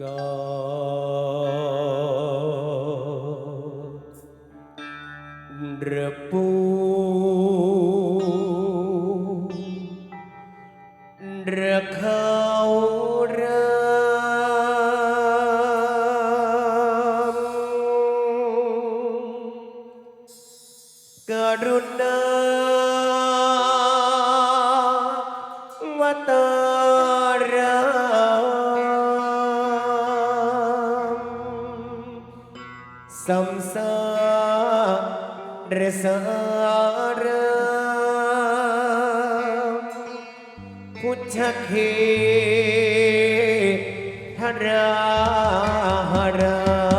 God repu rekau ram karuna mata संसार सार कुछ खे हरा हरा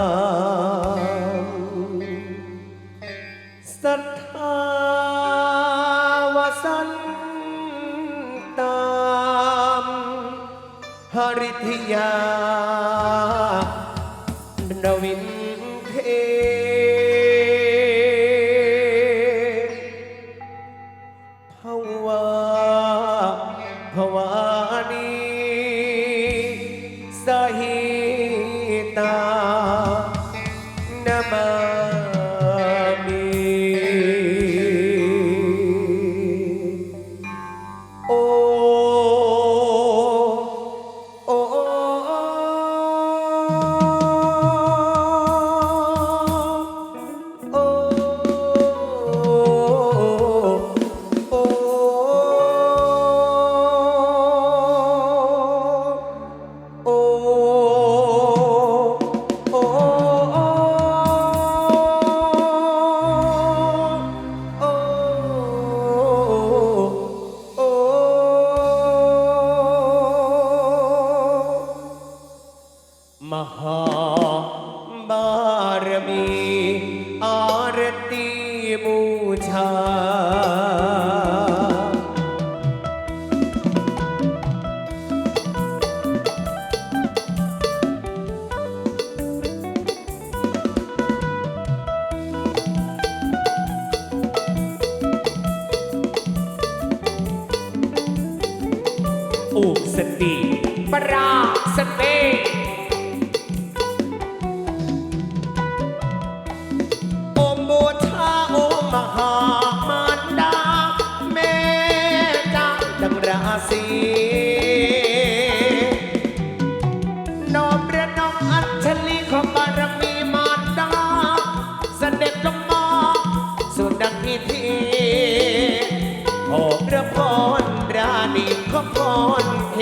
อนเท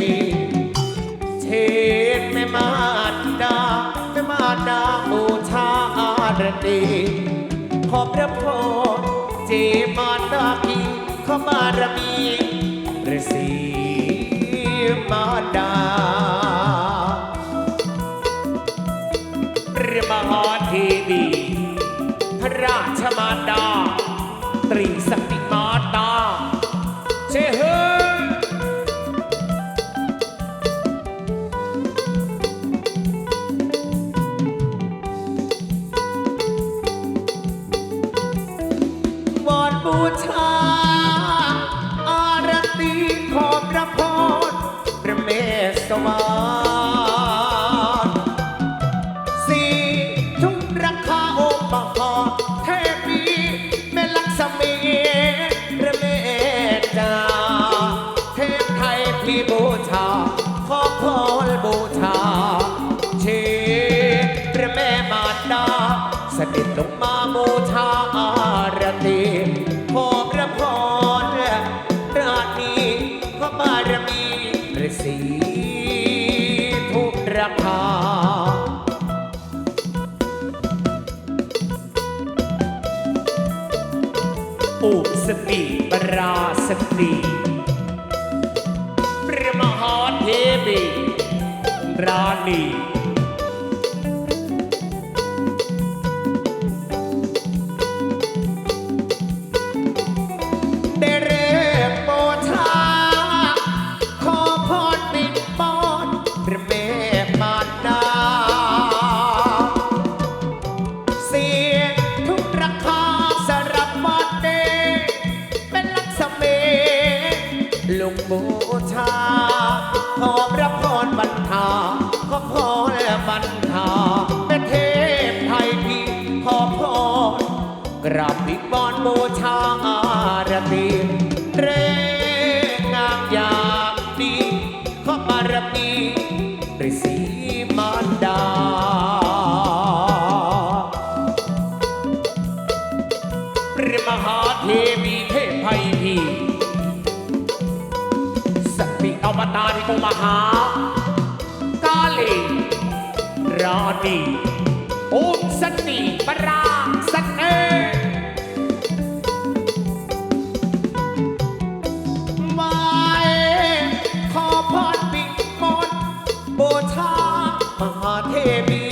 มีเทศแม่มาดาแม่มาดาบูชาอารดีขอพระพรเจมาดาพีขอมารมีฤาษีมาดาพระมหาเทวีพระราชมาดา เสด็จลงมาโมชาอารตีขอพระพรราตรีพระบารมีฤาษีทุกระคาปุสปีปราสตีพระมหาเทวีราณี కాళి రాణి ఓం సన్ని పరా సన్నే Baby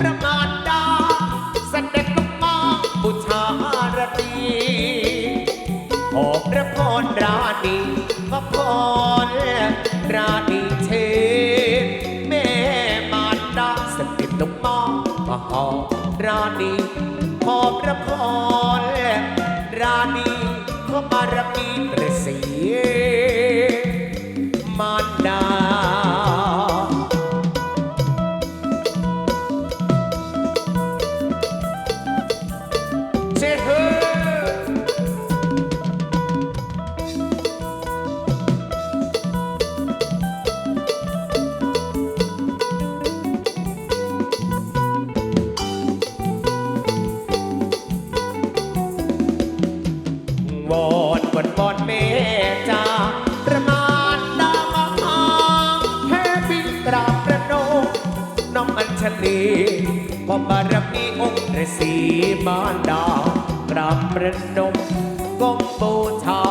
ประมาณดาเสด็จลงมาบูชาระตรี ระพราดีพระพรราดีเทพแม่มารดาสด็จลงมามหอราดีขอพระพรราดีขอบารมีประสี ชลีพอบารมีองค์ฤาษีมารดากราบประนมก้มบูชา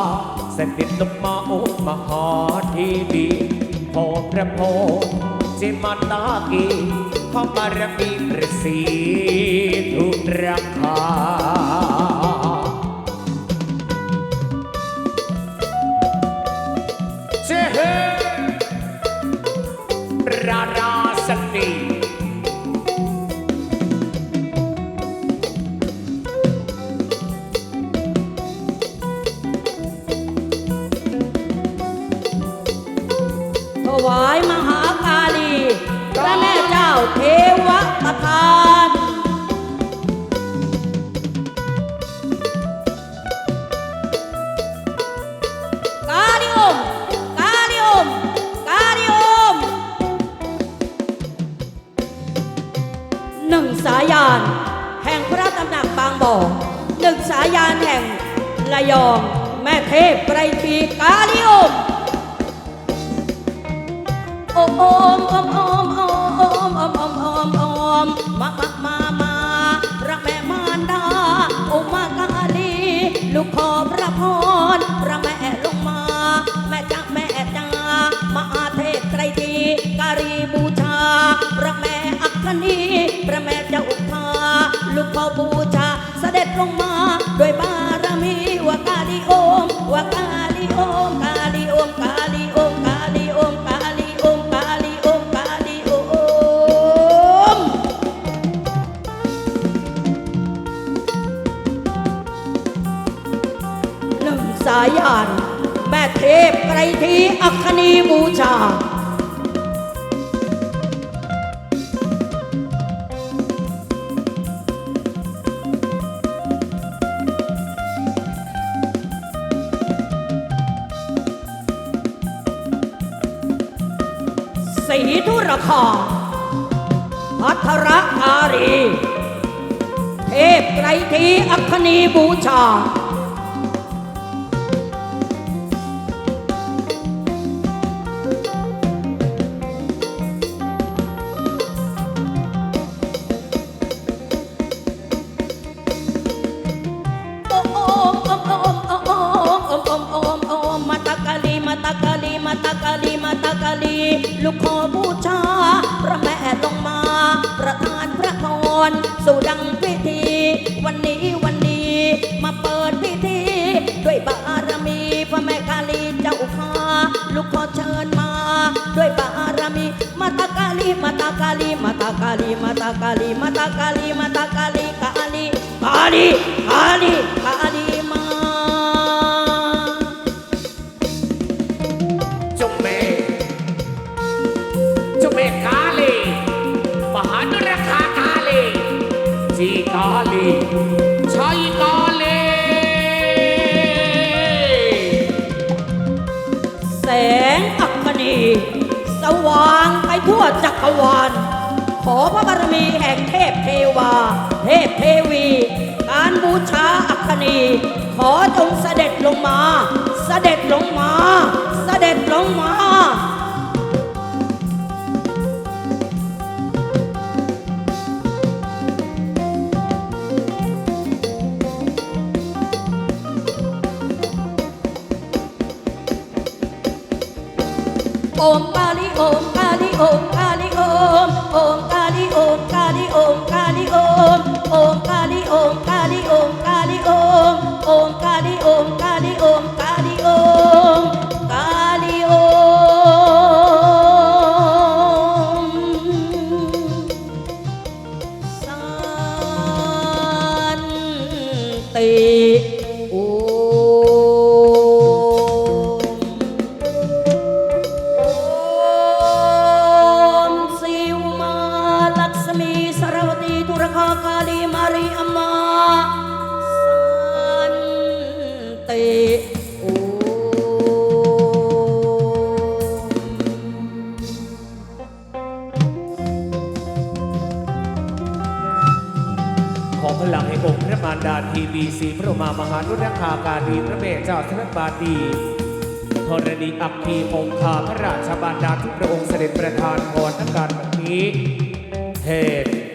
เสถิตลงมาองค์มหาทีวีพอพระโพธิ์เจมาตากีขอบารมีฤาษีทุกราคา สายานแห่งพระตำหนักบางบ่อหนึ่งสายานแห่งระยอง แม่เทพไตรปีกาลิอมโอมโอมโอมโอมโอมโอมโอมโอมโอมโอมมามามา บูชาเสด็จลงมาด้วยบารมีวากาลีโอมวากาลีโอมกาลีโอมกาลีโอมกาลีโอมกาลีโอมกาลีโอมกาลีโอมหนึ่งสายานแม่เทพไกรทีอัคคณีบูชา สีธุรคาพัทรอารี เทพไกรทีอัคนีบูชา काली माता काली माता काली माता काली माता काली काली काली काली काली काली जी काली ทั่วจักรวาลขอพระบารมีแห่งเทพเทวา เทพเทวี การบูชาอัคนี ขอจงเสด็จลงมา เสด็จลงมา เสด็จลงมาโอมกาลิโอมกาลิโอมกาลิ มโอมกาลิโอมกาลิโอมกาลิโอมโอมกาลิโอมกาลิโอมกาลิโอมโอมกาลิโอมกาลิโอมกาลิโอมกาลิโอมสันติ ของพลังแห่งองค์พระมารดาทีวีสีพระมามหานุรคาการีพระเมธเจ้าธนบาดีธรณีอัคคีองคาพระราชบาดาทุกพระองค์เสด็จประทานพรนักการแบบนี้เหตุ